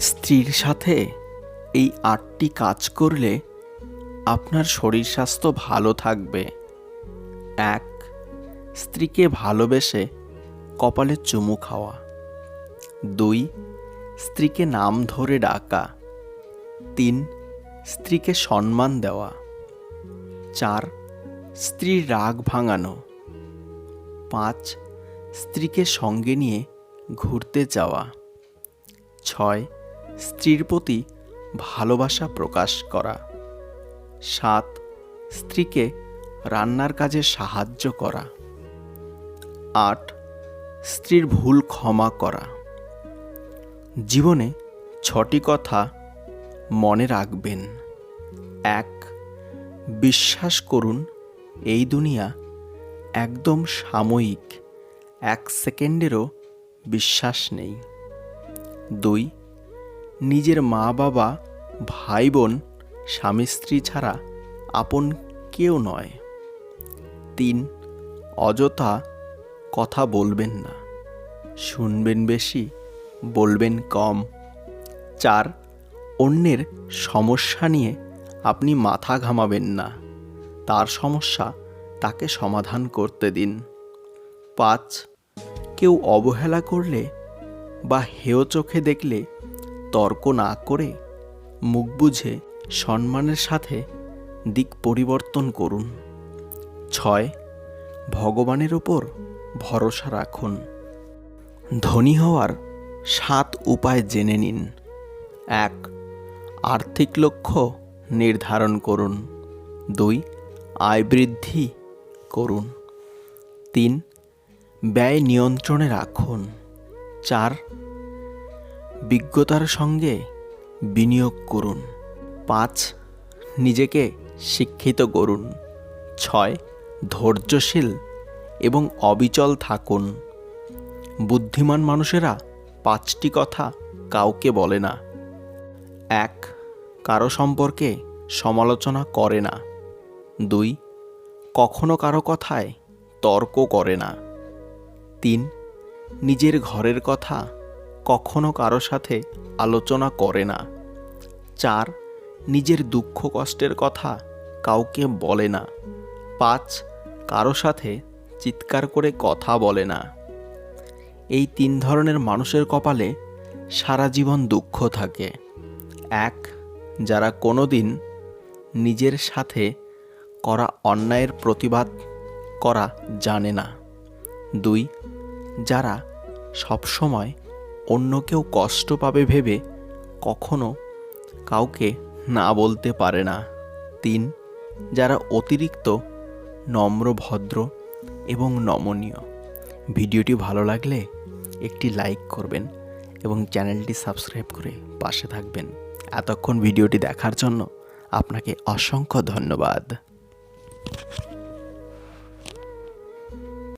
স্ত্রীর সাথে এই আটটি কাজ করলে আপনার শরীর স্বাস্থ্য ভালো থাকবে। এক, স্ত্রীকে ভালোবেসে কপালে চুমু খাওয়া। দুই, স্ত্রীকে নাম ধরে ডাকা। তিন, স্ত্রীকে সম্মান দেওয়া। চার, স্ত্রীর রাগ ভাঙানো। পাঁচ, স্ত্রীকে সঙ্গে নিয়ে ঘুরতে যাওয়া। ছয় স্ত্রীর প্রতি ভালোবাসা প্রকাশ করা। সাত, স্ত্রীকে রান্নার কাজে সাহায্য করা। আট, স্ত্রীর ভুল ক্ষমা করা। জীবনে ছটি কথা মনে রাখবেন। এক, বিশ্বাস করুন, এই দুনিয়া একদম সাময়িক, এক সেকেন্ডেরও বিশ্বাস নেই। দুই নিজের মা বাবা, ভাই বোন, স্বামী স্ত্রী ছাড়া আপন কেউ নয়। তিন, অযথা কথা বলবেন না। শুনবেন বেশি, বলবেন কম। চার, অন্যের সমস্যা নিয়ে আপনি মাথা ঘামাবেন না। তার সমস্যা তাকে সমাধান করতে দিন। পাঁচ, কেউ অবহেলা করলে বা হেয় চোখে দেখলে তর্ক না করে মুখ বুঝে সম্মানের সাথে দিক পরিবর্তন করুন। ছয়, ভগবানের ওপর ভরসা রাখুন। ধনী হওয়ার সাত উপায় জেনে নিন। এক, আর্থিক লক্ষ্য নির্ধারণ করুন। দুই, আয় বৃদ্ধি করুন। তিন, ব্যয় নিয়ন্ত্রণে রাখুন। চার বিজ্ঞতার সঙ্গে বিনিয়োগ করুন। পাঁচ, নিজেকে শিক্ষিত করুন। ছয়, ধৈর্যশীল এবং অবিচল থাকুন। বুদ্ধিমান মানুষেরা পাঁচটি কথা কাউকে বলে না। এক, কারও সম্পর্কে সমালোচনা করে না। দুই, কখনো কারও কথায় তর্ক করে না। তিন, নিজের ঘরের কথা কখনো কারও সাথে আলোচনা করে না। চার, নিজের দুঃখ কষ্টের কথা কাউকে বলে না। পাঁচ, কারও সাথে চিৎকার করে কথা বলে না। এই তিন ধরনের মানুষের কপালে সারা জীবন দুঃখ থাকে। এক, যারা কোনো দিন নিজের সাথে করা অন্যায়ের প্রতিবাদ করা জানে না। দুই, যারা সবসময় অন্য কেউ কষ্ট পাবে ভেবে কখনো কাউকে না বলতে পারে না। তিন, যারা অতিরিক্ত নম্র, ভদ্র এবং নমনীয়। ভিডিওটি ভালো লাগলে একটি লাইক করবেন এবং চ্যানেলটি সাবস্ক্রাইব করে পাশে থাকবেন। এতক্ষণ ভিডিওটি দেখার জন্য আপনাকে অসংখ্য ধন্যবাদ।